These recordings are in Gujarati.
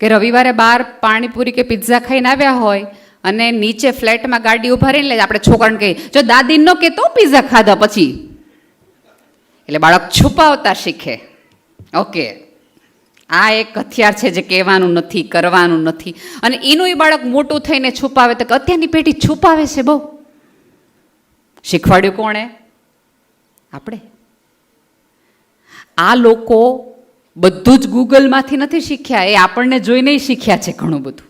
કે રવિવારે બહાર પાણીપુરી કે પિઝા ખાઈને આવ્યા હોય અને નીચે ફ્લેટમાં ગાડી ઊભા રહીને આપણે છોકરાને કહીએ, જો દાદી ન તો પિઝા ખાધા પછી. એટલે બાળક છુપાવતા શીખે. ઓકે. આ એક હથિયાર છે જે કહેવાનું નથી, કરવાનું નથી. અને એનું એ બાળક મોટું થઈને છુપાવે તો અત્યારની પેઢી છુપાવે છે બહુ. શીખવાડ્યું કોણે? આપણે. આ લોકો બધું જ ગૂગલમાંથી નથી શીખ્યા. એ આપણને જોઈને શીખ્યા છે ઘણું બધું.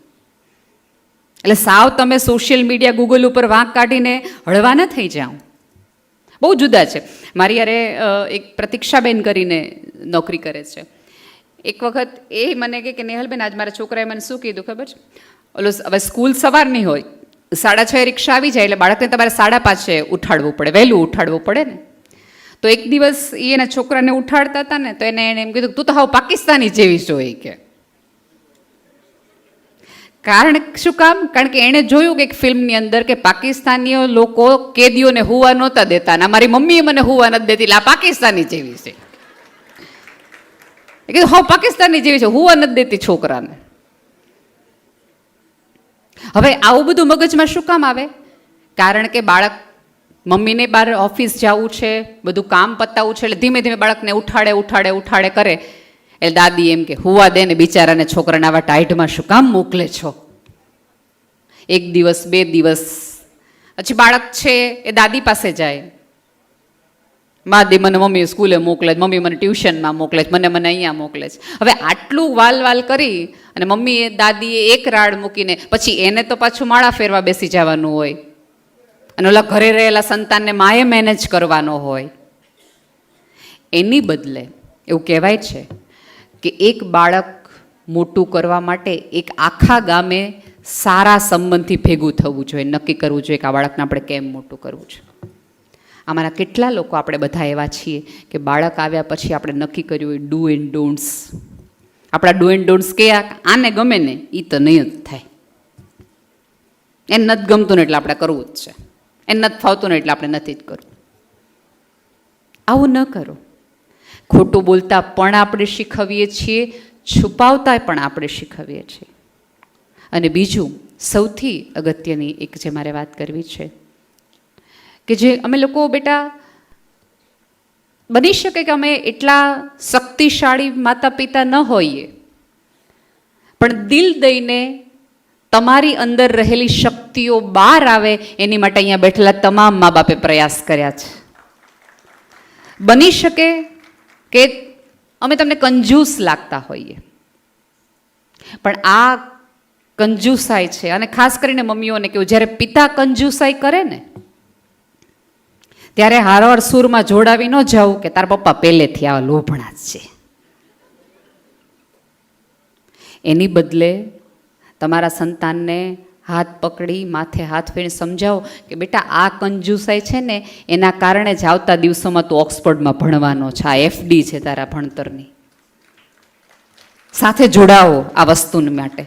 એટલે સાવ તમે સોશિયલ મીડિયા ગૂગલ ઉપર વાંક કાઢીને હળવા ન થઈ જાઓ. બહુ જુદા છે. મારી યારે એક પ્રતીક્ષાબેન કરીને નોકરી કરે છે. એક વખત એ મને કે, નેહલબેન, આજ મારા છોકરાએ મને શું કીધું ખબર છે? ઓલો, હવે સ્કૂલ સવારની હોય. સાડા છ રિક્ષા આવી જાય એટલે બાળકને તમારે સાડા પાંચે ઉઠાડવું પડે. વહેલું ઉઠાડવું પડે ને. તો એક દિવસ એ એના છોકરાને ઉઠાડતા હતા ને તો એને એને એમ કીધું તું તો હાવ પાકિસ્તાની જેવી જોઈ કે. કારણ શું કામ? કારણ કે એણે જોયું કે એક ફિલ્મની અંદર કે પાકિસ્તાનીઓ લોકો કેદીઓને હુવા નહોતા દેતા અને મારી મમ્મીએ મને હુવા નથી દેતી આ પાકિસ્તાની જેવી છે. એ કીધું હા પાકિસ્તાની જેવી છે, હુવા નથી દેતી છોકરાને. હવે આવું બધું મગજમાં શું કામ આવે? કારણ કે બાળક મમ્મીને બહાર ઓફિસ જવું છે, બધું કામ પતાવવું છે, એટલે ધીમે ધીમે બાળકને ઉઠાડે ઉઠાડે ઉઠાડે કરે. એટલે દાદી એમ કે, હુવા દે ને બિચારાને છોકરાને આવા ટાઈટમાં શું કામ મોકલે છો? એક દિવસ, બે દિવસ. પછી બાળક છે, એ દાદી પાસે જાય. માદી મને મમ્મી સ્કૂલે મોકલે છે મમ્મી મને ટ્યુશનમાં મોકલે છે, મને મને અહીંયા મોકલે છે. હવે આટલું વાલ વાલ કરી અને મમ્મીએ દાદીએ એક રાડ મૂકીને, પછી એને તો પાછું માળા ફેરવા બેસી જવાનું હોય. અને ઓલા ઘરે રહેલા સંતાનને માએ મેનેજ કરવાનો હોય, એની બદલે એવું કહેવાય છે કે એક બાળક મોટું કરવા માટે એક આખા ગામે સારા સંબંધથી ભેગું થવું જોઈએ, નક્કી કરવું જોઈએ કે આ બાળકને આપણે કેમ મોટું કરવું છે. આમાંના કેટલા લોકો આપણે બધા એવા છીએ કે બાળક આવ્યા પછી આપણે નક્કી કર્યું હોય ડુ એન્ડ ડોન્ટ્સ આપણા ડુ એન્ડ ડોન્ટ્સ કયા આને ગમે ને એ તો નહીં જ થાય. એને નથી ગમતું ને એટલે આપણે કરવું જ છે. એને નથી ફાવતું ને એટલે આપણે નથી જ કરવું આવું ન કરો. ખોટું બોલતા પણ આપણે શીખવીએ છીએ છુપાવતા પણ આપણે શીખવીએ છીએ. અને બીજું, સૌથી અગત્યની એક જે મારે વાત કરવી છે, કે જે અમે લોકો બેટા બની શકે કે અમે એટલા શક્તિશાળી માતા પિતા ન હોઈએ, પણ દિલ દઈને તમારી અંદર રહેલી શક્તિઓ બહાર આવે, એની માટે અહીંયા બેઠેલા તમામ મા બાપે પ્રયાસ કર્યા છે. બની શકે કે અમે તમને કંજૂસ લાગતા હોઈએ. પણ આ કંજૂસાઈ છે અને ખાસ કરીને મમ્મીઓને કેવું, જ્યારે પિતા કંજૂસાઈ કરે ને, ત્યારે હારવાર સૂરમાં જોડાવી ન જાઉં કે તારા પપ્પા પહેલેથી આવા લોભણા છે. એની બદલે તમારા સંતાનને હાથ પકડી, માથે હાથ ફેરી સમજાવો કે બેટા, આ કંજુસાઈ છે ને, એના કારણે જ આવતા દિવસોમાં તું ઓક્સફોર્ડમાં ભણવાનો છે, આ એફડી છે તારા ભણતરની. સાથે જોડાવો આ વસ્તુને માટે.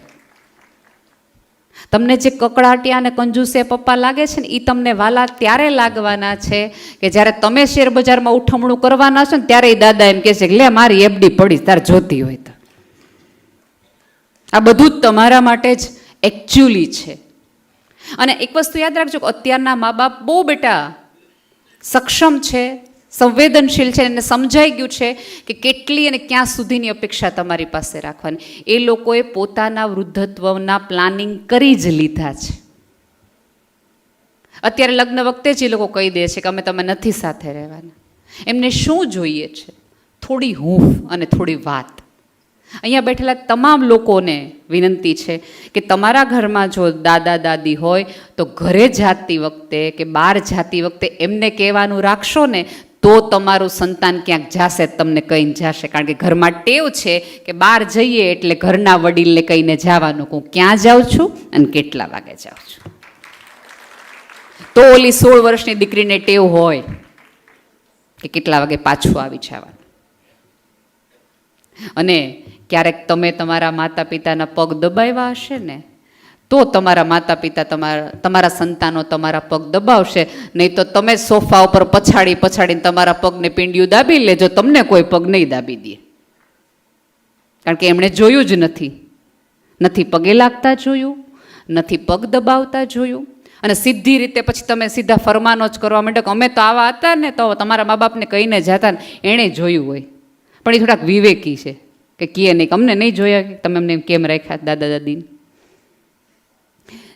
તમને જે કકડાટિયા અને કંજુસે પપ્પા લાગે છે ને એ તમને વાલા ત્યારે લાગવાના છે કે જ્યારે તમે શેર બજારમાં ઉઠમણું કરવાના છો ને, ત્યારે એ દાદા એમ કહે છે કે, લે, મારી એફડી પડી, તાર જોતી હોય તો. આ બધું જ તમારા માટે જ એકચ્યુઅલી છે. અને એક વસ્તુ યાદ રાખજો અત્યારના મા બાપ બહુ બેટા સક્ષમ છે, સંવેદનશીલ છે એને સમજાઈ ગયું છે કે કેટલી અને ક્યાં સુધીની અપેક્ષા તમારી પાસે રાખવાની. એ લોકોએ પોતાના વૃદ્ધત્વના પ્લાનિંગ કરી જ લીધા છે. અત્યારે લગ્ન વખતે જ એ લોકો કહી દે છે કે અમે તમે નથી સાથે રહેવાના. એમને શું જોઈએ છે? થોડી હૂંફ અને થોડી વાત. અહીંયા બેઠેલા તમામ લોકોને વિનંતી છે કે તમારા ઘરમાં જો દાદા દાદી હોય, તો ઘરે જાતી વખતે કે બહાર જાતી વખતે એમને કહેવાનું રાખશો ને, તો તમારું સંતાન ક્યાંક જાશે તમને કહીને જાશે. કારણ કે ઘરમાં ટેવ છે કે બહાર જઈએ એટલે ઘરના વડીલને કહીને જવાનું હું ક્યાં જાઉં છું અને કેટલા વાગે જાઉં છું. તો ઓલી સોળ વર્ષની દીકરીને ટેવ હોય કે કેટલા વાગે પાછું આવી જવાનું. અને ક્યારેક તમે તમારા માતા પિતાના પગ દબાવ્યા હશે ને, તો તમારા માતા પિતા તમારા તમારા સંતાનો તમારા પગ દબાવશે. નહીં તો તમે સોફા ઉપર પછાડી પછાડીને તમારા પગને પિંડિયું દાબી લેજો, તમને કોઈ પગ નહીં દાબી દે. કારણ કે એમણે જોયું જ નથી. નથી પગે લાગતા જોયું, નથી પગ દબાવતા જોયું. અને સીધી રીતે પછી તમે સીધા ફરમાનો જ કરવા માંડો કે અમે તો આવા હતા ને, તો તમારા મા બાપને કહીને જતા ને, એણે જોયું હોય. પણ એ થોડાક વિવેકી છે. કે કીએ નહીં અમને નહીં જોયા કે તમે અમને કેમ રાખ્યા દાદા દાદીને?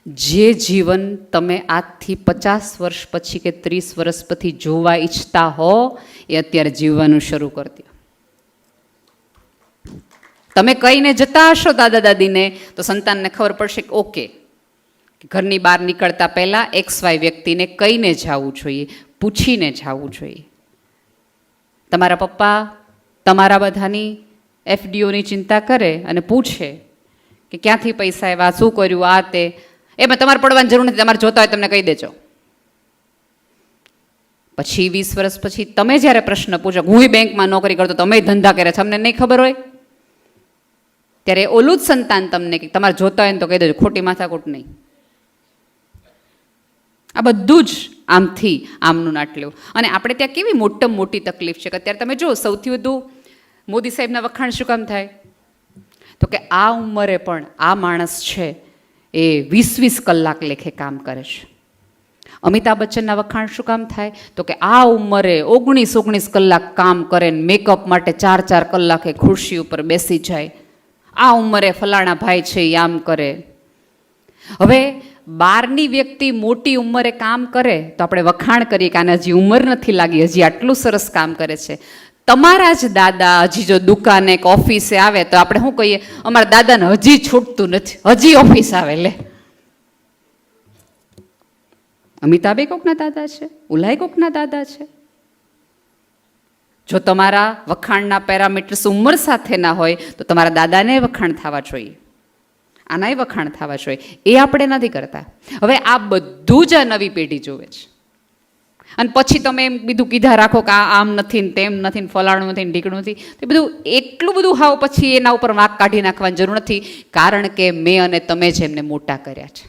જે જીવન તમે આજથી પચાસ વર્ષ પછી કે ત્રીસ વર્ષ પછી જોવા ઈચ્છતા હો, એ અત્યારે જીવવાનું શરૂ કરી દો. તમે કહીને જતા હશો દાદા દાદીને, તો સંતાનને ખબર પડશે કે ઓકે ઘરની બહાર નીકળતા પહેલાં એક્સ વાય વ્યક્તિને કહીને જવું જોઈએ, પૂછીને જવું જોઈએ. તમારા પપ્પા, તમારા બધાની એફડીઓની ચિંતા કરે અને પૂછે કે ક્યાંથી પૈસા આવ્યા, શું કર્યું, આ તે. એમાં તમારે પડવાની જરૂર નથી, તમારે જોતા હોય તમને કહી દેજો. પછી વીસ વર્ષ પછી તમે જ્યારે પ્રશ્ન પૂછો હું બેંકમાં નોકરી કરતો, તમે ધંધા કરે છે, અમને નહીં ખબર હોય. ત્યારે ઓલું જ સંતાન તમને કે તમારે જોતા હોય ને તો કહી દેજો, ખોટી માથાકૂટ નહીં. આ બધું જ આમથી આમનું નાટલું. અને આપણે ત્યાં કેવી મોટામાં મોટી તકલીફ છે, કે અત્યારે તમે જો સૌથી વધુ મોદી સાહેબના વખાણ શું કામ થાય? તો કે આ ઉંમરે પણ આ માણસ છે એ વીસ વીસ કલાક લેખે કામ કરે છે. અમિતાભ બચ્ચનના વખાણ શું કામ થાય? તો કે આ ઉંમરે ઓગણીસ ઓગણીસ કલાક કામ કરે ને મેકઅપ માટે ચાર ચાર કલાકે ખુરશી ઉપર બેસી જાય. આ ઉંમરે ફલાણા ભાઈ છે એ આમ કરે. હવે બારની વ્યક્તિ મોટી ઉંમરે કામ કરે, તો આપણે વખાણ કરીએ કે આને હજી ઉંમર નથી લાગી, હજી આટલું સરસ કામ કરે છે. તમારા જ દાદા હજી જો દુકાને કે ઓફિસે આવે તો આપણે શું કહીએ? અમારા દાદાને હજી છૂટતું નથી. હજી ઓફિસ આવે લે. અમિતાભે કોકના દાદા છે? ઉલાય કોકના દાદા છે? જો તમારા વખાણના પેરામીટર્સ ઉંમર સાથે ના હોય તો તમારા દાદાને વખાણ થવા જોઈએ. આનાય વખાણ થવા જોઈએ. એ આપણે નથી કરતા. હવે આ બધું જ આ નવી પેઢી જોવે છે. અને પછી તમે એમ બીજું કીધા રાખો કે આ આમ નથી ને તેમ નથી ને ફલાણું નથી ને ઢીકણું નથી. તે બધું એટલું બધું હાવ પછી એના ઉપર વાંક કાઢી નાખવાની જરૂર નથી, કારણ કે મેં અને તમે જ એમને મોટા કર્યા છે.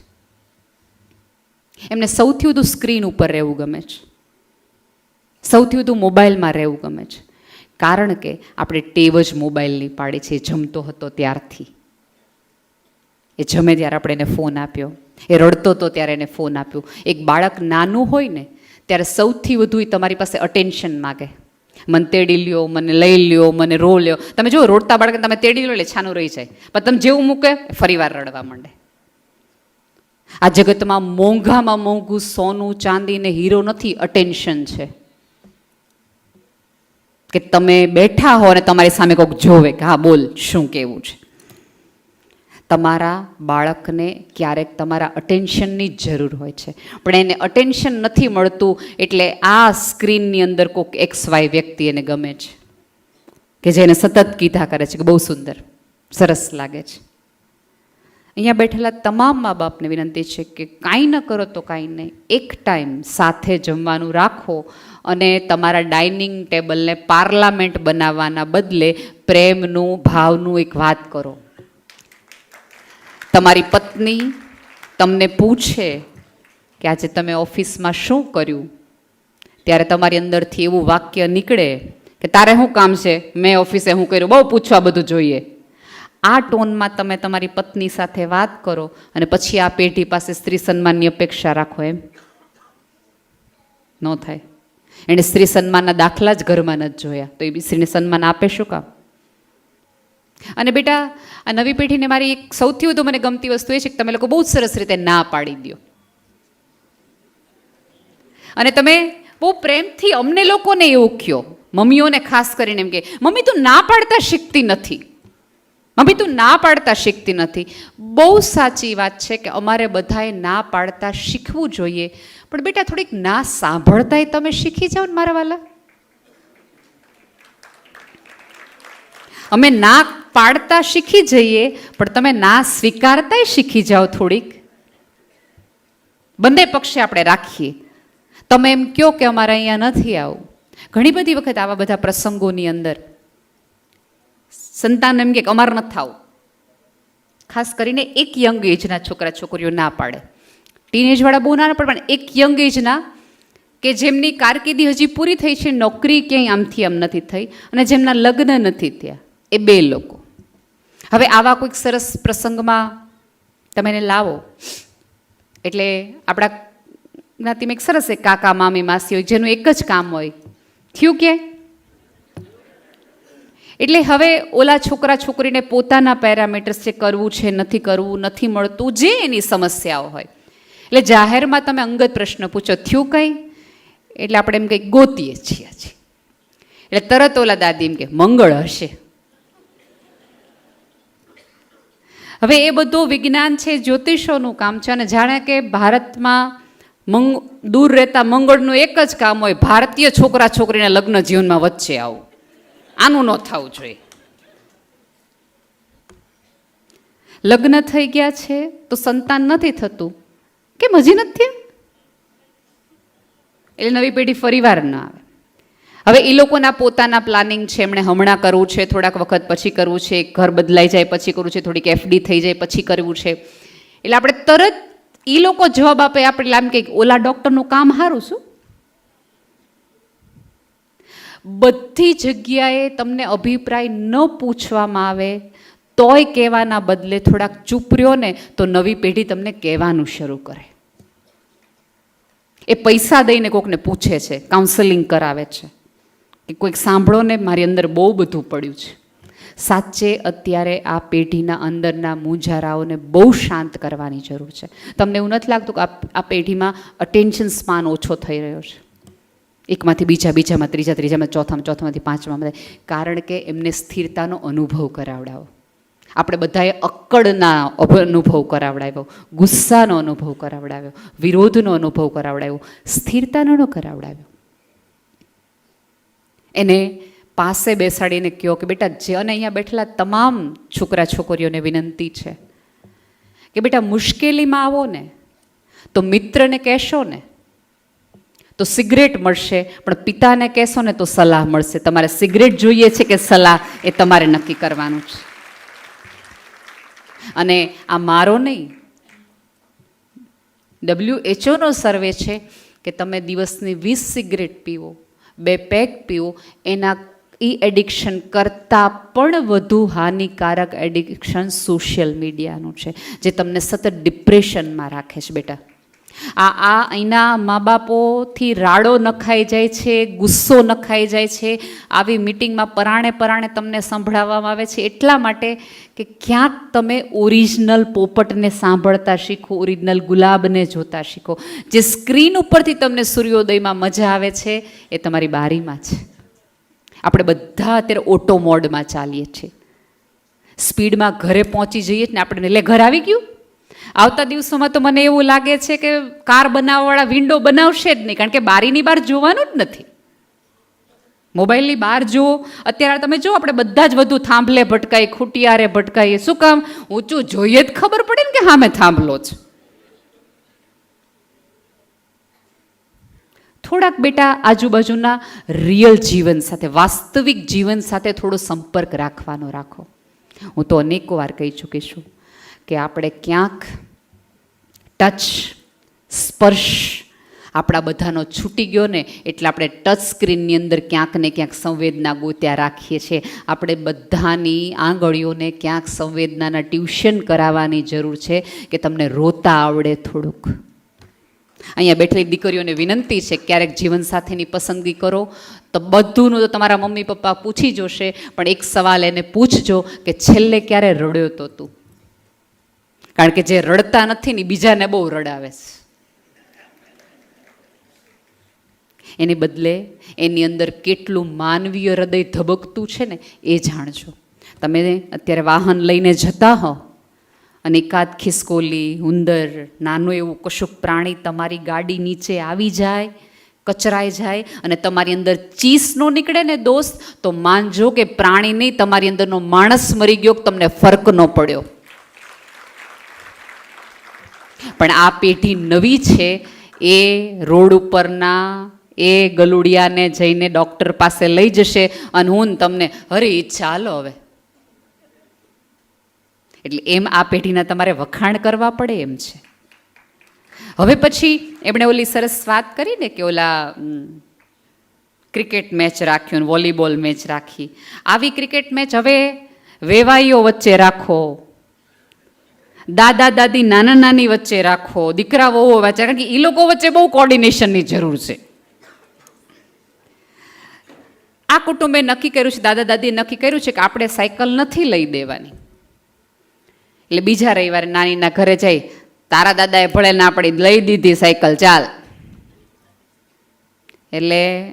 એમને સૌથી વધુ સ્ક્રીન ઉપર રહેવું ગમે છે. સૌથી વધુ મોબાઈલમાં રહેવું ગમે છે. કારણ કે આપણે ટેવ જ મોબાઈલની પાડી છે જમતો હતો ત્યારથી. એ જમે ત્યારે આપણે એને ફોન આપ્યો. એ રડતો હતો ત્યારે એને ફોન આપ્યો. એક બાળક નાનું હોય ને ત્યારે સૌથી વધુ એ તમારી પાસે અટેન્શન માગે. મને તેડી લ્યો, મને લઈ લ્યો, મને રો લ્યો. તમે જો રોડતા બાળકને તમે તેડી લો એટલે છાનું રહી જાય. પણ તમે જેવું મૂકે, ફરીવાર રડવા માંડે. આ જગતમાં મોંઘામાં મોંઘું સોનું, ચાંદી ને હીરો નથી અટેન્શન છે. કે તમે બેઠા હો અને તમારી સામે કોઈક જોવે કે, હા, બોલ, શું કેવું છે? તમારા બાળકને ક્યારેક તમારા અટેન્શનની જ જરૂર હોય છે. પણ એને અટેન્શન નથી મળતું એટલે આ સ્ક્રીનની અંદર કોઈક એક્સ વાય વ્યક્તિ એને ગમે છે. કે જેને સતત કીધા કરે છે કે બહુ સુંદર, સરસ લાગે છે. અહીંયા બેઠેલા તમામ મા બાપને વિનંતી છે કે કાંઈ ન કરો તો કાંઈ નહીં. એક ટાઈમ સાથે જમવાનું રાખો અને તમારા ડાઇનિંગ ટેબલને પાર્લામેન્ટ બનાવવાના બદલે પ્રેમનું, ભાવનું એક વાત કરો. તમારી પત્ની તમને પૂછે કે આજે તમે ઓફિસમાં શું કર્યું? ત્યારે તમારી અંદરથી એવું વાક્ય નીકળે કે તારે શું કામ છે? મેં ઓફિસે શું કર્યું? બહુ પૂછવા બધું જોઈએ. આ ટોનમાં તમે તમારી પત્ની સાથે વાત કરો અને પછી આ પેઢી પાસે સ્ત્રી સન્માનની અપેક્ષા રાખો એમ. ન થાય. એણે સ્ત્રી સન્માનના દાખલા જ ઘરમાં નથી જોયા. તો એ બી સ્ત્રીને સન્માન આપે શું કામ? અને બેટા, આ નવી પેઢીને મારી એક સૌથી વધુ મને ગમતી વસ્તુ એ છે કે તમે લોકો બહુ સરસ રીતે ના પાડી દો અને તમે બહુ પ્રેમથી અમને લોકોને એવું કહો મમ્મીઓને ખાસ કરીને એમ કે, મમ્મી, તું ના પાડતા શીખતી નથી. મમ્મી, તું ના પાડતા શીખતી નથી. બહુ સાચી વાત છે કે અમારે બધાએ ના પાડતા શીખવું જોઈએ. પણ બેટા, થોડીક ના સાંભળતાય તમે શીખી જાઓ ને મારા વાલા. અમે ના પાડતા શીખી જઈએ, પણ તમે ના સ્વીકારતાય શીખી જાઓ થોડીક. બંને પક્ષે આપણે રાખીએ. તમે એમ કહો કે અમારે અહીંયા નથી આવું. ઘણી બધી વખત આવા બધા પ્રસંગોની અંદર સંતાન એમ કે અમારે નથી આવું. ખાસ કરીને એક યંગ એજના છોકરા છોકરીઓ ના પાડે. ટીનેજવાળા બહુ ના પણ એક યંગ એજના કે જેમની કારકિર્દી હજી પૂરી થઈ છે, નોકરી ક્યાંય આમથી આમ નથી થઈ અને જેમના લગ્ન નથી થયા. એ બે લોકો. હવે આવા કોઈક સરસ પ્રસંગમાં તમે એને લાવો. એટલે આપણા જ્ઞાતિમાં એક સરસ એક કાકા, મામી માસી હોય જેનું એક જ કામ હોય. થયું કે? એટલે હવે ઓલા છોકરા છોકરીને પોતાના પેરામીટર્સ જે કરવું છે, નથી કરવું, નથી મળતું, જે એની સમસ્યાઓ હોય. એટલે જાહેરમાં તમે અંગત પ્રશ્ન પૂછો, થયું કંઈ? એટલે આપણે એમ કંઈક ગોતીએ છીએ. હજી. એટલે તરત ઓલા દાદી એમ કે, મંગળ હશે. હવે એ બધું વિજ્ઞાન છે, જ્યોતિષોનું કામ છે અને જાણે કે ભારતમાં મંગ, દૂર રહેતા મંગળનું એક જ કામ હોય, ભારતીય છોકરા છોકરીના લગ્ન જીવનમાં વચ્ચે આવું. આનું ન થવું જોઈએ. લગ્ન થઈ ગયા છે તો સંતાન નથી થતું. કેમ હજી નથી એટલે નવી પેઢી ફરીવાર ન આવે. હવે એ લોકોના પોતાના પ્લાનિંગ છે, એમણે હમણાં કરવું છે, થોડાક વખત પછી કરવું છે, ઘર બદલાઈ જાય, પછી કરવું છે, થોડીક એફડી થઈ જાય, પછી કરવું છે. એટલે આપણે તરત એ લોકો જવાબ આપે, આપણે આમ કે ઓલા ડૉક્ટરનું કામ સારું શું? બધી જગ્યાએ તમને અભિપ્રાય ન પૂછવામાં આવે, તોય કહેવાના બદલે થોડાક ચૂપ રહ્યો ને, તો નવી પેઢી તમને કહેવાનું શરૂ કરે. એ પૈસા દઈને કોકને પૂછે છે કાઉન્સેલિંગ કરાવે છે. કે કોઈક સાંભળો ને મારી અંદર બહુ બધું પડ્યું છે. સાચે અત્યારે આ પેઢીના અંદરના મૂંઝારાઓને બહુ શાંત કરવાની જરૂર છે. તમને એવું નથી લાગતું કે આ પેઢીમાં અટેન્શન સ્પાન ઓછો થઈ રહ્યો છે? એકમાંથી બીજા, બીજામાં ત્રીજા, ત્રીજામાં ચોથામાં, ચોથામાંથી પાંચમાં કારણ કે એમને સ્થિરતાનો અનુભવ કરાવડાવો. આપણે બધાએ અક્કડના અનુભવ કરાવડાવ્યો, ગુસ્સાનો અનુભવ કરાવડાવ્યો, વિરોધનો અનુભવ કરાવડાવ્યો, સ્થિરતાનો કરાવડાવ્યો. એને પાસે બેસાડીને કહો કે, બેટા, જે અને અહીંયા બેઠેલા તમામ છોકરા, છોકરીઓને વિનંતી છે કે, બેટા, મુશ્કેલીમાં આવો ને, તો મિત્રને કહેશો ને, તો સિગરેટ મળશે, પણ પિતાને કહેશો ને, તો સલાહ મળશે. તમારે સિગરેટ જોઈએ છે કે સલાહ એ તમારે નક્કી કરવાનું છે. અને આ મારો નહીં. ડબલ્યુએચઓનો સર્વે છે કે તમે દિવસની વીસ સિગરેટ પીવો. બે પેક પીવું, એના ઈ એડિક્શન કરતાં પણ વધુ હાનિકારક એડિક્શન સોશિયલ મીડિયાનું છે, જે તમને સતત ડિપ્રેશનમાં રાખે છે બેટા. આ આ અહીંના મા બાપોથી રાડો નખાઈ જાય છે, ગુસ્સો નખાઈ જાય છે. આવી મિટિંગમાં પરાણે પરાણે તમને સંભળાવવામાં આવે છે. એટલા માટે કે ક્યાંક તમે ઓરિજિનલ પોપટને સાંભળતા શીખો, ઓરિજિનલ ગુલાબને જોતા શીખો. જે સ્ક્રીન ઉપરથી તમને સૂર્યોદયમાં મજા આવે છે, એ તમારી બારીમાં છે. આપણે બધા અત્યારે ઓટો મોડમાં ચાલીએ છીએ. સ્પીડમાં ઘરે પહોંચી જઈએ ને આપણે એટલે ઘર આવી ગયું? આવતા દિવસોમાં તો મને એવું લાગે છે કે કાર બનાવવાવાળા વિન્ડો બનાવશે જ નહીં, કારણ કે બારીની બહાર જોવાનું જ નથી. મોબાઈલની બહાર જુઓ. અત્યારે તમે જો આપણે બધા જ વધુ થાંભલે ભટકાઈ ખૂટિયારે ભટકાઈએ. શું કામ? ઊંચું જોઈએ જ ખબર પડે ને કે હા, મેં થાંભલો છે. થોડાક બેટા આજુબાજુના રિયલ જીવન સાથે, વાસ્તવિક જીવન સાથે થોડો સંપર્ક રાખવાનો રાખો. હું તો અનેકો વાર કહી ચૂકી છું કે આપણે ક્યાંક ટચ સ્પર્શ આપણા બધાનો છૂટી ગયો ને એટલે આપણે ટચ સ્ક્રીનની અંદર ક્યાંક ને ક્યાંક સંવેદના ગોત્યા રાખીએ છીએ. આપણે બધાની આંગળીઓને ક્યાંક સંવેદનાના ટ્યુશન કરાવવાની જરૂર છે કે તમને રોતા આવડે થોડુંક. અહીંયા બેઠેલી દીકરીઓને વિનંતી છે, ક્યારેક જીવનસાથીની પસંદગી કરો. તો બધુંનું તો તમારા મમ્મી પપ્પા પૂછી જોશે, પણ એક સવાલ એને પૂછજો કે છેલ્લે ક્યારે રડ્યો તો તું? કારણ કે જે રડતા નથી ને બીજાને બહુ રડાવે છે. એને બદલે એની અંદર કેટલું માનવીય હૃદય ધબકતું છે ને એ જાણજો. તમે અત્યારે વાહન લઈને જતા હો અને એકાદ ખિસકોલી, ઉંદર, નાનું એવું કશુંક પ્રાણી તમારી ગાડી નીચે આવી જાય, કચરાઈ જાય અને તમારી અંદર ચીસ નો નીકળે ને દોસ્ત, તો માનજો કે પ્રાણી નહીં, તમારી અંદરનો માણસ મરી ગયો તમને ફરક ન પડ્યો. પણ આ પેઢી નવી છે. એ રોડ ઉપરના, એ ગલુડિયાને જઈને ડૉક્ટર પાસે લઈ જશે અને હું તમને હરી હાલો હવે. એટલે એમ આ પેઢીના તમારે વખાણ કરવા પડે એમ છે. હવે પછી એમણે ઓલી સરસ વાત કરી ને કે ઓલા ક્રિકેટ મેચ રાખ્યું ને વોલીબોલ મેચ રાખી. આવી ક્રિકેટ મેચ હવે વેવાઈઓ વચ્ચે રાખો. દાદા, દાદી, નાના, નાની વચ્ચે રાખો. દીકરા વહુઓ વચ્ચે. કારણ કે એ લોકો વચ્ચે બહુ કોર્ડિનેશનની જરૂર છે. આ કુટુંબે નક્કી કર્યું છે, દાદા, દાદીએ નક્કી કર્યું છે કે આપણે સાયકલ નથી લઈ દેવાની. એટલે બીજા રવિવારે નાનીના ઘરે જઈ તારા દાદાએ ભળે ના પડી લઈ દીધી સાયકલ, ચાલ. એટલે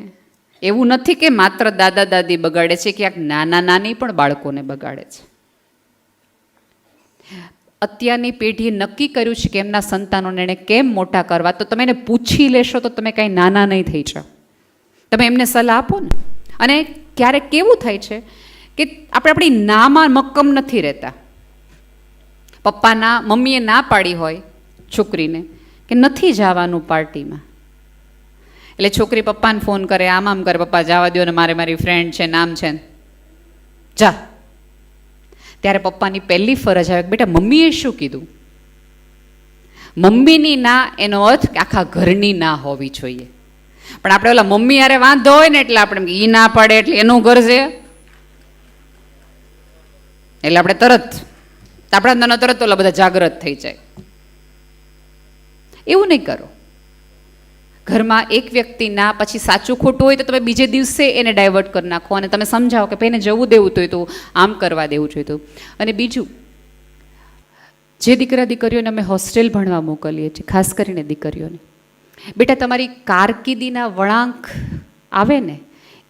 એવું નથી કે માત્ર દાદા, દાદી બગાડે છે, ક્યાંક નાના, નાની પણ બાળકોને બગાડે છે. અત્યારની પેઢીએ નક્કી કર્યું છે કે એમના સંતાનોને એણે કેમ મોટા કરવા? તો તમે એને પૂછી લેશો તો તમે કાંઈ નાના નહીં થઈ જાઓ. તમે એમને સલાહ આપો ને. અને ક્યારેક કેવું થાય છે કે આપણે આપણી નામાં મક્કમ નથી રહેતા. પપ્પાના મમ્મીએ ના પાડી હોય છોકરીને કે નથી જવાનું પાર્ટીમાં. એટલે છોકરી પપ્પાને ફોન કરે, આમ આમ કરે, પપ્પા જવા દો ને મારે મારી ફ્રેન્ડ છે નામ છે. જા. ત્યારે પપ્પાની પહેલી ફરજ આવે બેટા મમ્મીએ શું કીધું? મમ્મીની ના એનો અર્થ આખા ઘરની ના હોવી જોઈએ. પણ આપણે ઓલા મમ્મી યારે વાંધો હોય ને એટલે આપણે ઈ ના પાડે એટલે એનું ઘર છે. એટલે આપણે તરત, આપણા અંદરનો તરત ઓલા બધા જાગૃત થઈ જાય. એવું નહીં કરો. ઘરમાં એક વ્યક્તિ ના, પછી સાચું ખોટું હોય તો તમે બીજે દિવસે એને ડાયવર્ટ કરી નાખો અને તમે સમજાવો કે ભાઈને જવું દેવું તો તો આમ કરવા દેવું જોઈતું અને બીજું, જે દીકરા દીકરીઓને અમે હોસ્ટેલ ભણવા મોકલીએ છીએ, ખાસ કરીને દીકરીઓને. બેટા, તમારી કારકિર્દીના વળાંક આવે ને,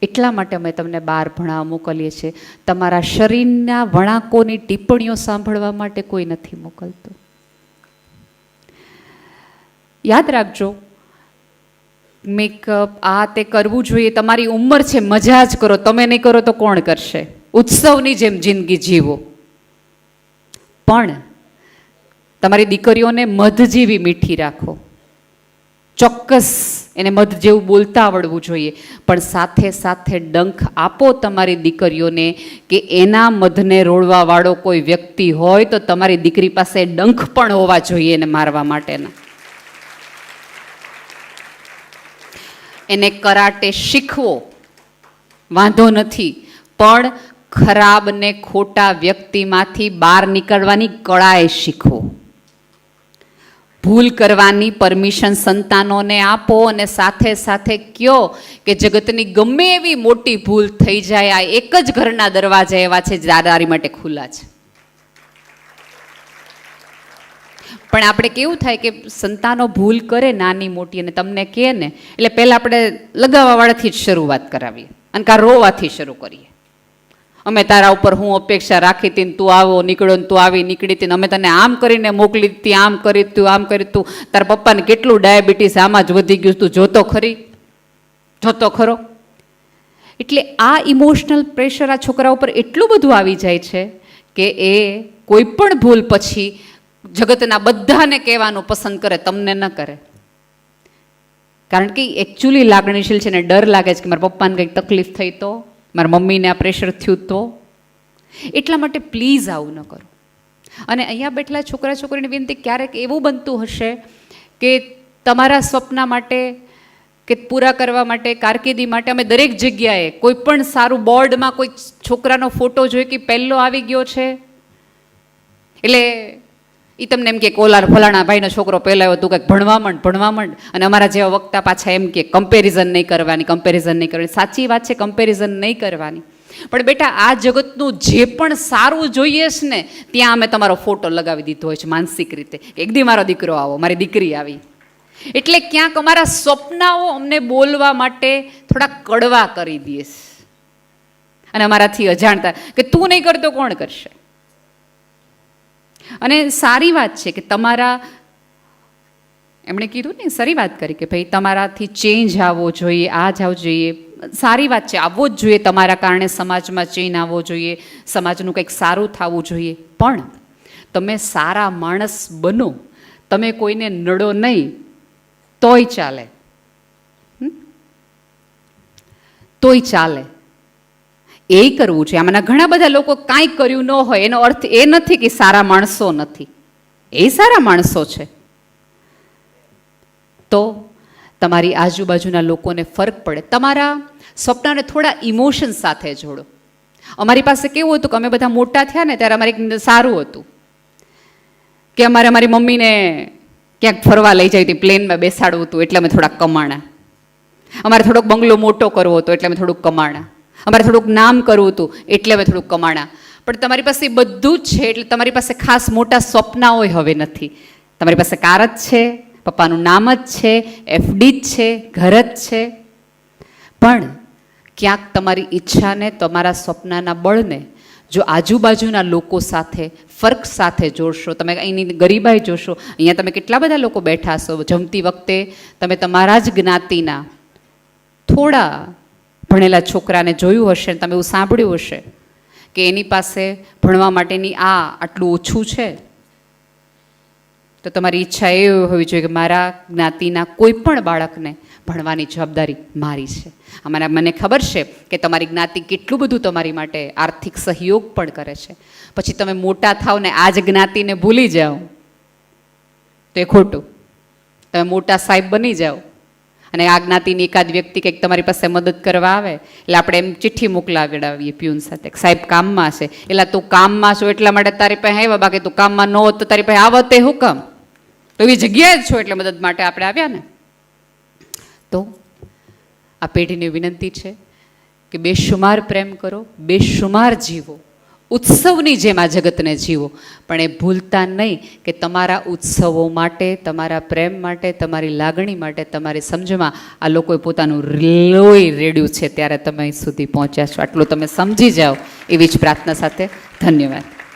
એટલા માટે અમે તમને બહાર ભણાવવા મોકલીએ છીએ. તમારા શરીરના વળાંકોની ટિપ્પણીઓ સાંભળવા માટે કોઈ નથી મોકલતું. યાદ રાખજો મેકઅપ, આ તે કરવું જોઈએ. તમારી ઉંમર છે, મજા જ કરો. તમે નહીં કરો તો કોણ કરશે? ઉત્સવની જેમ જિંદગી જીવો. પણ તમારી દીકરીઓને મધ જેવી મીઠી રાખો. ચોક્કસ એને મધ જેવું બોલતા આવડવું જોઈએ. પણ સાથે સાથે ડંખ આપો તમારી દીકરીઓને કે એના મધને રોળવાવાળો કોઈ વ્યક્તિ હોય તો તમારી દીકરી પાસે ડંખ પણ હોવા જોઈએ એને મારવા માટેના. એને કરાટે શીખવો. વાંધો નથી. પણ ખરાબ ને ખોટા વ્યક્તિમાંથી બહાર નીકળવાની કળાએ શીખવો. ભૂલ કરવાની પરમિશન સંતાનોને આપો અને સાથે સાથે કયો કે જગતની ગમે એવી મોટી ભૂલ થઈ જાય, આ એક જ ઘરના દરવાજા એવા છે જે દાદારી માટે ખુલ્લા છે. પણ આપણે કેવું થાય કે સંતાનો ભૂલ કરે નાની મોટી અને તમને કહે ને, એટલે પહેલાં આપણે લગાવવાવાળાથી જ શરૂઆત કરાવીએ અને કાં રોવાથી શરૂ કરીએ. અમે તારા ઉપર હું અપેક્ષા રાખી હતી તું આવો નીકળ્યો તું આવી, નીકળી હતી અમે તને આમ કરીને મોકલી હતી આમ કરી તું, આમ કરી તું. તારા પપ્પાને કેટલું ડાયાબિટીસ આમાં જ વધી ગયું તું, જોતો ખરી? જોતો ખરો? એટલે આ ઇમોશનલ પ્રેશર આ છોકરા ઉપર એટલું બધું આવી જાય છે કે એ કોઈ પણ ભૂલ પછી જગતના બધાને કહેવાનું પસંદ કરે, તમને ન કરે. કારણ કે એકચ્યુઅલી લાગણીશીલ છે ને ડર લાગે છે કે મારા પપ્પાને કંઈક તકલીફ થઈ તો, મારા મમ્મીને આ પ્રેશર થયું તો. એટલા માટે પ્લીઝ આવું ન કરો. અને અહીંયા બેઠેલા છોકરા છોકરીની વિનંતી ક્યારેક એવું બનતું હશે કે તમારા સ્વપ્ન માટે કે પૂરા કરવા માટે, કારકિર્દી માટે અમે દરેક જગ્યાએ કોઈ પણ સારું બોર્ડમાં કોઈ છોકરાનો ફોટો જોઈ કે પહેલો આવી ગયો છે. એટલે એ તમને એમ કે કોલાર ફલાણા ભાઈનો છોકરો પહેલાં તું કંઈક ભણવા માંડ ભણવા માંડ. અને અમારા જેવા વક્તા પાછા એમ કે કમ્પેરિઝન નહીં કરવાની કમ્પેરિઝન નહીં કરવાની. સાચી વાત છે કમ્પેરિઝન નહીં કરવાની. પણ બેટા, આ જગતનું જે પણ સારું જોઈએ છે ને, ત્યાં અમે તમારો ફોટો લગાવી દીધો હોય છે માનસિક રીતે. એક દી મારો દીકરો આવો, મારી દીકરી આવી. એટલે ક્યાંક અમારા સ્વપ્નાઓ અમને બોલવા માટે થોડા કડવા કરી દઈએ અને અમારાથી અજાણતા કે તું નહીં કરતો, કોણ કરશે? અને સારી વાત છે કે તમારા, એમણે કીધું ને, સારી વાત કરી કે ભાઈ તમારાથી ચેન્જ આવવો જોઈએ આ જ આવવું જોઈએ. સારી વાત છે, આવવો જ જોઈએ તમારા કારણે સમાજમાં ચેન્જ આવવો જોઈએ, સમાજનું કંઈક સારું થવું જોઈએ. પણ તમે સારા માણસ બનો, તમે કોઈને નડો નહીં, તોય ચાલે? તોય ચાલે. એ કરવું છે. આમાંના ઘણા બધા લોકો કાંઈ કર્યું ન હોય. એનો અર્થ એ નથી કે સારા માણસો નથી. એ સારા માણસો છે. તો તમારી આજુબાજુના લોકોને ફરક પડે. તમારા સ્વપ્નને થોડા ઇમોશન સાથે જોડો. અમારી પાસે કેવું હતું કે અમે બધા મોટા થયા ને ત્યારે અમારે સારું હતું. કે અમારે અમારી મમ્મીને ક્યાંક ફરવા લઈ જાય હતી પ્લેનમાં બેસાડવું હતું એટલે અમે થોડાક કમાણા. અમારે થોડોક બંગલો મોટો કરવો હતો એટલે અમે થોડુંક કમાણા. અમારે થોડુંક નામ કરવું હતું, એટલે અમે થોડુંક કમાણા. પણ તમારી પાસે બધું જ છે, એટલે તમારી પાસે ખાસ મોટા સ્વપ્નાઓ હવે નથી. તમારી પાસે કાર જ છે, પપ્પાનું નામ જ છે એફડી જ છે, ઘર જ છે. પણ ક્યાંક તમારી ઈચ્છાને, તમારા સ્વપ્નના બળને જો આજુબાજુના લોકો સાથે, ફર્ક સાથે જોડશો, તમે અહીંની ગરીબાઈ જોશો, અહીંયા તમે કેટલા બધા લોકો બેઠા છો જમતી વખતે તમે તમારા જ જ્ઞાતિના થોડા ભણેલા છોકરાને જોયું હશે તમે એવું સાંભળ્યું હશે કે એની પાસે ભણવા માટેની આ આટલું ઓછું છે? તો તમારી ઈચ્છા એ હોવી જોઈએ કે મારા જ્ઞાતિના કોઈ પણ બાળકને ભણવાની જવાબદારી મારી છે. અમારા મને ખબર છે કે તમારી જ્ઞાતિ કેટલું બધું તમારી માટે આર્થિક સહયોગ પણ કરે છે. પછી તમે મોટા થાવ ને આ જ જ્ઞાતિને ભૂલી જાઓ. તો એ ખોટું. તમે મોટા સાહેબ બની જાઓ. અને આ જ્ઞાતિની એકાદ વ્યક્તિ કંઈક તમારી પાસે મદદ કરવા આવે, એટલે આપણે એમ ચિઠ્ઠી મોકલાવડાવીએ પ્યુન સાથે સાહેબ કામમાં છે. એટલે તું કામમાં છો એટલા માટે તારી પાસે આવ્યા, બાકી તું કામમાં ન હોત તો તારી પાસે આવતે હું કામ? તો એવી જગ્યાએ જ છો એટલે મદદ માટે આપણે આવ્યા ને. તો આ પેઢીને વિનંતી છે કે બેશુમાર પ્રેમ કરો, બેશુમાર જીવો. ઉત્સવની જેમ આ જગતને જીવો. પણ એ ભૂલતા નહીં કે તમારા ઉત્સવો માટે, તમારા પ્રેમ માટે, તમારી લાગણી માટે, તમારી સમજમાં આ લોકોએ પોતાનું લોહી રેડ્યું છે. ત્યારે તમે સુધી પહોંચ્યા છો. આટલું તમે સમજી જાઓ એવી જ પ્રાર્થના સાથે ધન્યવાદ.